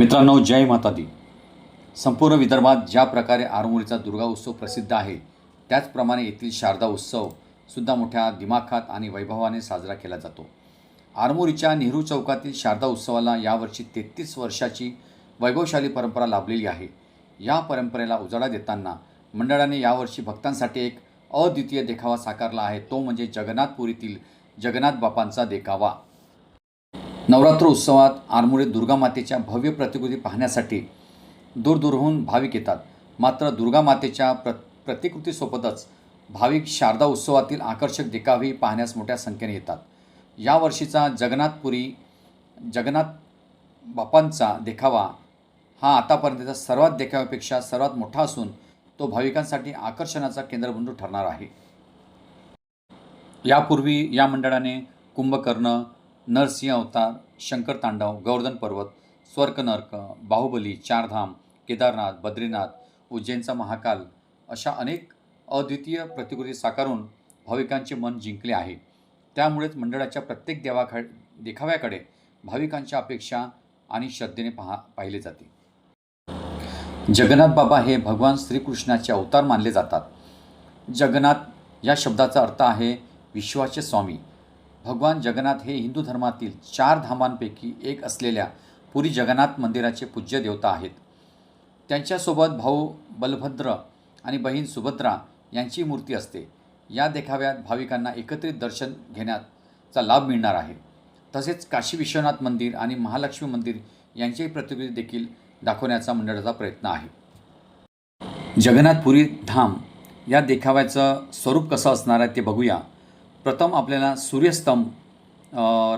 मित्रांनो जय माता दी संपूर्ण विदर्भात ज्या प्रकारे आरमोरीचा दुर्गा उत्सव प्रसिद्ध आहे त्याचप्रमाणे येथील शारदा उत्सव सुद्धा मोठ्या दिमाखात आणि वैभवाने साजरा केला जातो. आरमोरीच्या नेहरू चौकातील शारदा उत्सवाला यावर्षी तेहतीस वर्षाची वैभवशाली परंपरा लाभलेली आहे. या परंपरेला उजाळा देताना मंडळाने यावर्षी भक्तांसाठी एक अद्वितीय देखावा साकारला आहे. तो म्हणजे जगन्नाथपुरीतील जगन्नाथ बापांचा देखावा. नवरात्र उत्सवात आरमोरी दुर्गा मातेच्या भव्य प्रतिकृती पाहण्यासाठी दूरदूरहून भाविक येतात. मात्र दुर्गा मातेच्या प्र प्रतिकृतीसोबतच भाविक शारदा उत्सवातील आकर्षक देखावेही पाहण्यास मोठ्या संख्येने येतात. यावर्षीचा जगन्नाथपुरी जगन्नाथ बापांचा देखावा हा आतापर्यंतचा सर्वात देखाव्यापेक्षा सर्वात मोठा असून तो भाविकांसाठी आकर्षणाचा केंद्रबिंदू ठरणार आहे. यापूर्वी या मंडळाने कुंभकर्ण नरसिंह अवतार शंकर तांडव गोवर्धन पर्वत स्वर्गनर्क बाहुबली चारधाम केदारनाथ बद्रीनाथ उज्जैनचा महाकाल अशा अनेक अद्वितीय प्रतिकृती साकारून भाविकांचे मन जिंकले आहे. त्यामुळेच मंडळाच्या प्रत्येक देवाखा देखाव्याकडे भाविकांच्या अपेक्षा आणि श्रद्धेने पहा पाहिले जाते. जगन्नाथ बाबा हे भगवान श्रीकृष्णाचे अवतार मानले जातात. जगन्नाथ या शब्दाचा अर्थ आहे विश्वाचे स्वामी. भगवान जगन्नाथ हे हिंदू धर्मातील चार धामांपैकी एक असलेल्या पुरी जगन्नाथ मंदिराचे पूज्य देवता आहेत. त्यांच्यासोबत भाऊ बलभद्र आणि बहीण सुभद्रा यांची मूर्ती असते. या देखाव्यात भाविकांना एकत्रित दर्शन घेण्याचा लाभ मिळणार आहे. तसेच काशी विश्वनाथ मंदिर आणि महालक्ष्मी मंदिर यांचेही प्रतिकृती देखील दाखवण्याचा मंडळाचा प्रयत्न आहे. जगन्नाथपुरी धाम या देखाव्याचं स्वरूप कसं असणार आहे ते बघूया. प्रथम आपल्याला सूर्यस्तंभ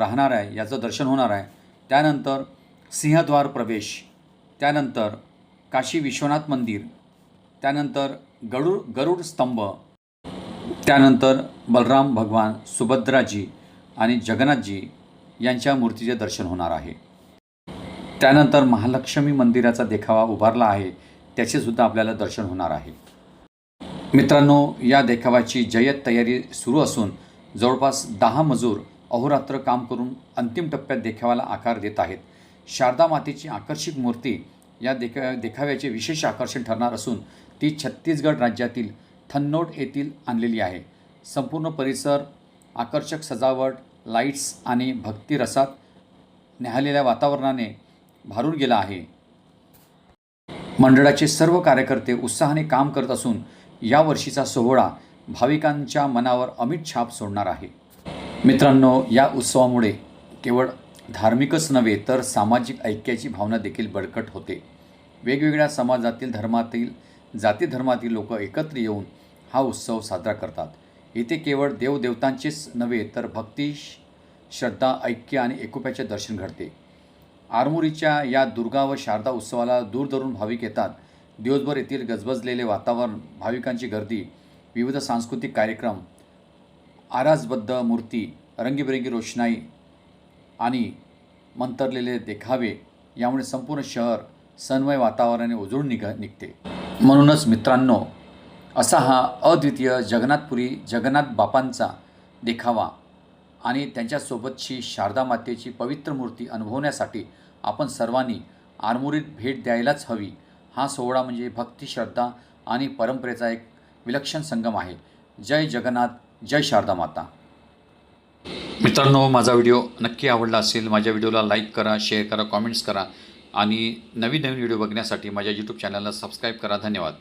राहणार आहे याचं दर्शन होणार आहे. त्यानंतर सिंहद्वार प्रवेश त्यानंतर काशी विश्वनाथ मंदिर त्यानंतर गरुड गरुड स्तंभ त्यानंतर बलराम भगवान सुभद्राजी आणि जगन्नाथजी यांच्या मूर्तीचे दर्शन होणार आहे. त्यानंतर महालक्ष्मी मंदिराचा देखावा उभारला आहे त्याचेसुद्धा आपल्याला दर्शन होणार आहे. मित्रांनो या देखाव्याची जय्यत तयारी सुरू असून जवळपास दहा मजूर अहोरात्र काम करून अंतिम टप्प्यात देखाव्याला आकार देत आहेत. शारदा मातेची आकर्षक मूर्ती या देखा देखाव्याचे विशेष आकर्षण ठरणार असून ती छत्तीसगड राज्यातील थन्नोट येथील आणलेली आहे. संपूर्ण परिसर आकर्षक सजावट लाईट्स आणि भक्तिरसात न्याहलेल्या वातावरणाने भारून गेला आहे. मंडळाचे सर्व कार्यकर्ते उत्साहाने काम करत असून या वर्षीचा सोहळा भाविकांच्या मनावर अमिट छाप सोडणार आहे. मित्रांनो या उत्सवामुळे केवळ धार्मिकच नव्हे तर सामाजिक ऐक्याची भावना देखील बळकट होते. वेगवेगळ्या समाजातील धर्मातील जाती धर्मातील लोक एकत्र येऊन हा उत्सव साजरा करतात. इथे केवळ देवदेवतांचेच नव्हे तर भक्ती श्रद्धा ऐक्य आणि एकोप्याचे दर्शन घडते. आरमोरीच्या या दुर्गा व शारदा उत्सवाला दूरदूरून भाविक येतात. दिवसभर येथील गजबजलेले वातावरण भाविकांची गर्दी विविध सांस्कृतिक कार्यक्रम आरासबद्ध मूर्ती रंगीबेरंगी रोषणाई आणि मंतरलेले देखावे यामुळे संपूर्ण शहर सन्मय वातावरणाने उजळून निघ निघते. म्हणूनच मित्रांनो असा हा अद्वितीय जगन्नाथपुरी जगन्नाथ बापांचा देखावा आणि त्यांच्यासोबतची शारदा मातेची पवित्र मूर्ती अनुभवण्यासाठी आपण सर्वांनी आरमोरीत भेट द्यायलाच हवी. हा सोहळा म्हणजे भक्ती श्रद्धा आणि परंपरेचा एक विलक्षण संगम आहे. जय जगन्नाथ जय शारदा माता. मित्रांनो माझा व्हिडिओ नक्की आवडला असेल माझ्या व्हिडिओला लाईक करा शेअर करा कॉमेंट्स करा आणि नवीन नवीन व्हिडिओ बघण्यासाठी माझ्या यूट्यूब चॅनलला सबस्क्राईब करा. धन्यवाद.